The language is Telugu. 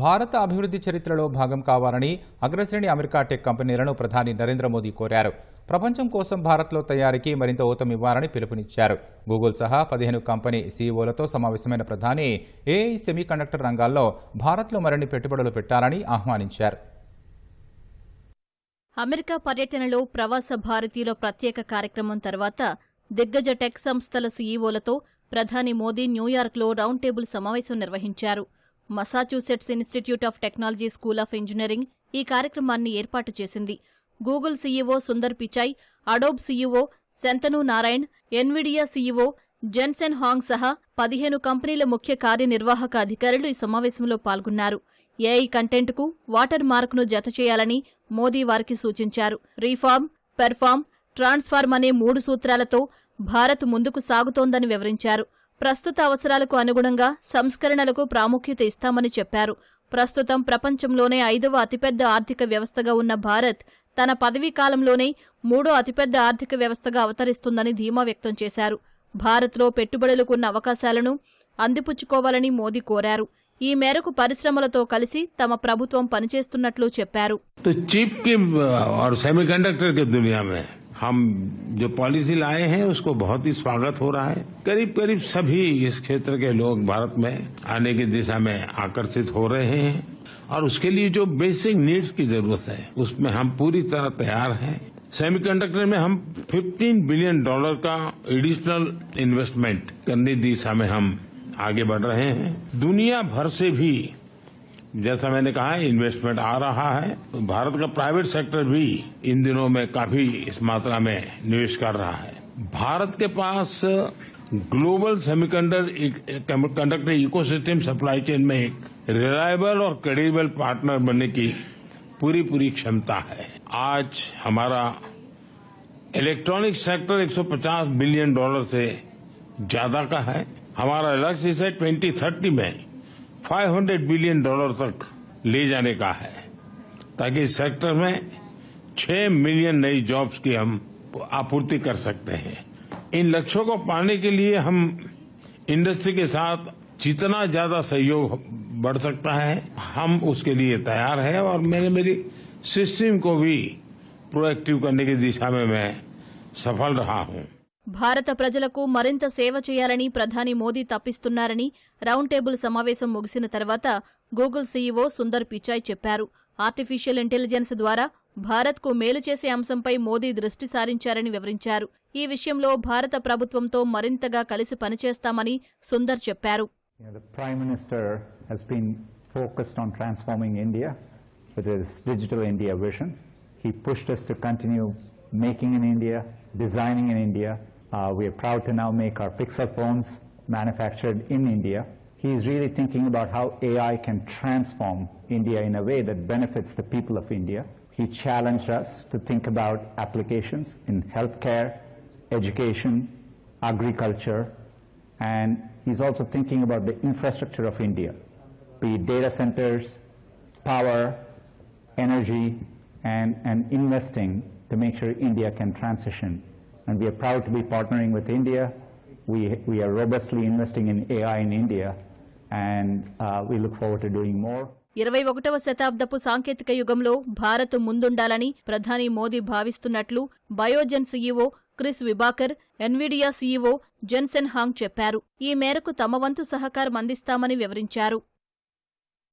భారత అభివృద్ధి చరిత్రలో భాగం కావాలని అగ్రశ్రేణి అమెరికా టెక్ కంపెనీలను ప్రధాని నరేంద్ర మోదీ కోరారు. ప్రపంచం కోసం భారత్లో తయారీకి మరింత ఊతమివ్వాలని పిలుపునిచ్చారు. గూగుల్ సహా పదిహేను కంపెనీ సీఈఓలతో సమావేశమైన ప్రధాని ఏఐ సెమీకండక్టర్ రంగాల్లో భారత్లో మరిన్ని పెట్టుబడులు పెట్టాలని ఆహ్వానించారు. అమెరికా పర్యటనలో ప్రవాస భారతీయుల ప్రత్యేక కార్యక్రమం తర్వాత దిగ్గజ టెక్ సంస్థల సీఈఓలతో ప్రధాని మోదీ న్యూయార్క్లో రౌండ్ టేబుల్ సమావేశం నిర్వహించారు. Massachusetts Institute of Technology School of Engineering ఈ కార్యక్రమాన్ని ఏర్పాటు చేసింది. Google CEO Sundar Pichai Adobe CEO Shantanu Narayen Nvidia CEO Jensen Huang సహా పదిహేను కంపెనీల ముఖ్య కార్యనిర్వాహక అధికారులు ఈ సమావేశంలో పాల్గొన్నారు. ఏఐ కంటెంట్కు వాటర్ మార్క్ను జత చేయాలని మోదీ వారికి సూచించారు. రీఫార్మ్ పెర్ఫార్మ్ ట్రాన్స్ఫార్మ్ అనే మూడు సూత్రాలతో భారత్ ముందుకు సాగుతోందని వివరించారు. ప్రస్తుత అవసరాలకు అనుగుణంగా సంస్కరణలకు ప్రాముఖ్యత ఇస్తామని చెప్పారు. ప్రస్తుతం ప్రపంచంలోనే ఐదవ అతిపెద్ద ఆర్థిక వ్యవస్థగా ఉన్న భారత్ తన పదవీ కాలంలోనే మూడో అతిపెద్ద ఆర్థిక వ్యవస్థగా అవతరిస్తుందని ధీమా వ్యక్తం చేశారు. భారత్లో పెట్టుబడులకు ఉన్న అవకాశాలను అందిపుచ్చుకోవాలని మోదీ కోరారు. ఈ మేరకు పరిశ్రమలతో కలిసి తమ ప్రభుత్వం పనిచేస్తున్నట్లు చెప్పారు. हम जो पॉलिसी लाए हैं, उसको बहुत ही स्वागत हो रहा है। करीब करीब सभी इस क्षेत्र के लोग भारत में आने की दिशा में आकर्षित हो रहे हैं। और उसके लिए जो बेसिक नीड्स की ज़रूरत है, उसमें हम पूरी तरह तैयार हैं। सेमीकंडक्टर में हम 15 बिलियन डॉलर का एडिशनल इन्वेस्टमेंट करने दिशा में हम आगे बढ़ रहे हैं। दुनिया भर से भी जैसा मैंने कहा इन्वेस्टमेंट आ रहा है। तो भारत का प्राइवेट सेक्टर भी इन दिनों में काफ़ी इस मात्रा में निवेश कर रहा है। भारत के पास global semiconductor conductor ecosystem supply chain में एक रिलायबल और क्रेडिबल पार्टनर बनने की पूरी पूरी क्षमता है। आज हमारा इलेक्ट्रॉनिक सेक्टर 150 बिलियन डॉलर से ज़्यादा का है। हमारा लक्ष्य इसे 2030 में 500 बिलियन डॉलर तक ले जाने का है, ताकि इस सेक्टर में 6 मिलियन नई जॉब्स की हम आपूर्ति कर सकते हैं। इन लक्ष्यों को पाने के लिए हम इंडस्ट्री के साथ जितना ज़्यादा सहयोग बढ़ सकता है, हम उसके लिए तैयार है और मैंने मेरी सिस्टम को भी प्रोएक्टिव करने की दिशा में मैं सफल रहा हूँ। భారత ప్రజలకు మరింత సేవ చేయాలని ప్రధాని మోదీ తప్పిస్తున్నారని రౌండ్ టేబుల్ సమావేశం ముగిసిన తర్వాత గూగుల్ సీఈఓ సుందర్ పిచాయ్ చెప్పారు. ఆర్టిఫిషియల్ ఇంటెలిజెన్స్ ద్వారా భారత్కు మేలు చేసే అంశంపై మోదీ దృష్టి సారించారని వివరించారు. ఈ విషయంలో భారత ప్రభుత్వంతో మరింతగా కలిసి పనిచేస్తామని సుందర్ చెప్పారు. Focused on transforming India with his Digital India vision. He pushed us to continue making in India, designing in India. Uh, we are proud to now make our Pixel phones manufactured in India. He is really thinking about how AI can transform India in a way that benefits the people of India. He challenged us to think about applications in healthcare, education, agriculture, and he's also thinking about the infrastructure of India, be it data centers, power, energy, and, and investing to make sure India can transition. And we are proud to be partnering with India. We, we are robustly investing in AI in India, and uh, we look forward to doing more. ఇరవై ఒకటవ శతాబ్దపు సాంకేతిక యుగంలో భారత్ ముందుండాలని ప్రధాని మోదీ భావిస్తున్నట్లు Biogen CEO Chris Viehbacher Nvidia CEO Jensen Huang చెప్పారు ఈ మేరకు తమ వంతు సహకారం అందిస్తామని వివరించారు